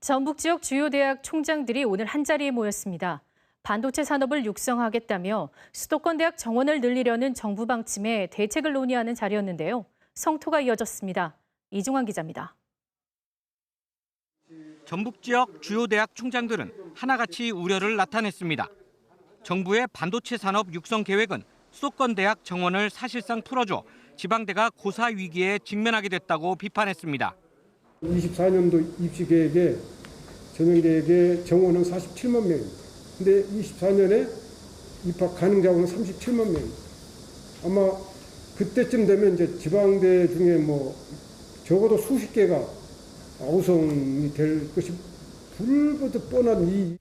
전북 지역 주요 대학 총장들이 오늘 한자리에 모였습니다. 반도체 산업을 육성하겠다며 수도권 대학 정원을 늘리려는 정부 방침에 대책을 논의하는 자리였는데요. 성토가 이어졌습니다. 이중환 기자입니다. 전북 지역 주요 대학 총장들은 하나같이 우려를 나타냈습니다. 정부의 반도체 산업 육성 계획은 수도권 대학 정원을 사실상 풀어줘 지방대가 고사 위기에 직면하게 됐다고 비판했습니다. 24년도 입시 계획에 전형 계획에 정원은 47만 명입니다. 근데 24년에 입학 가능 자원은 37만 명입니다. 아마 그때쯤 되면 이제 지방대 중에 뭐 적어도 수십 개가 아우성이 될 것이 불보듯 뻔한 이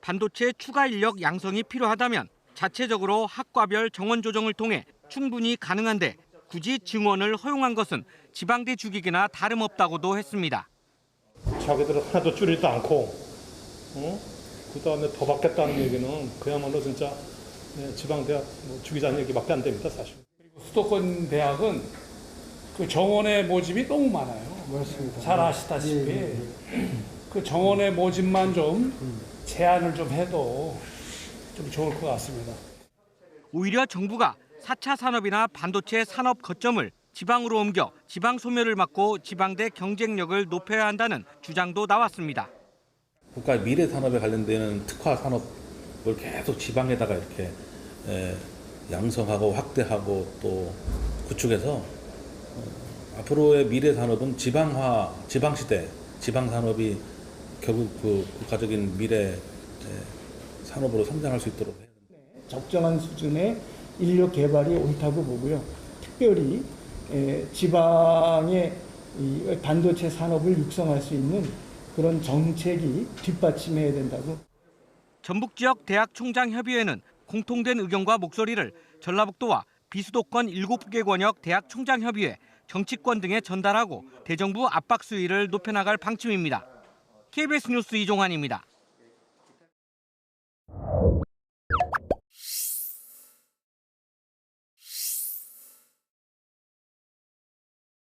반도체 추가 인력 양성이 필요하다면 자체적으로 학과별 정원 조정을 통해 충분히 가능한데 굳이 증원을 허용한 것은 지방대 죽이기나 다름없다고도 했습니다. 자기들은 하나도 줄이지도 않고, 어? 그 다음에 더 받겠다는 얘기는 그야말로 진짜 네, 지방 대학 뭐 죽이자는 얘기밖에 안 됩니다, 사실. 수도권 대학은 그 정원의 모집이 너무 많아요. 맞습니다. 잘 아시다시피 그 정원의 모집만 좀 제한을 좀 해도 좀 좋을 것 같습니다. 오히려 정부가 4차 산업이나 반도체 산업 거점을 지방으로 옮겨 지방 소멸을 막고 지방대 경쟁력을 높여야 한다는 주장도 나왔습니다. 국가 미래 산업에 관련되는 특화 산업을 계속 지방에다가 이렇게 에, 양성하고 확대하고 또 구축해서 어, 앞으로의 미래 산업은 지방화, 지방 시대, 지방 산업이 결국 그 국가적인 미래 에, 산업으로 성장할 수 있도록 해야 됩니다. 적정한 수준의 인력 개발이 옳다고 보고요. 특별히 에, 지방의 이 반도체 산업을 육성할 수 있는 그런 정책이 뒷받침해야 된다고 전북 지역 대학 총장 협의회는 공통된 의견과 목소리를 전라북도와 비수도권 7개 권역 대학 총장 협의회, 정치권 등에 전달하고 대정부 압박 수위를 높여나갈 방침입니다. KBS 뉴스 이종환입니다.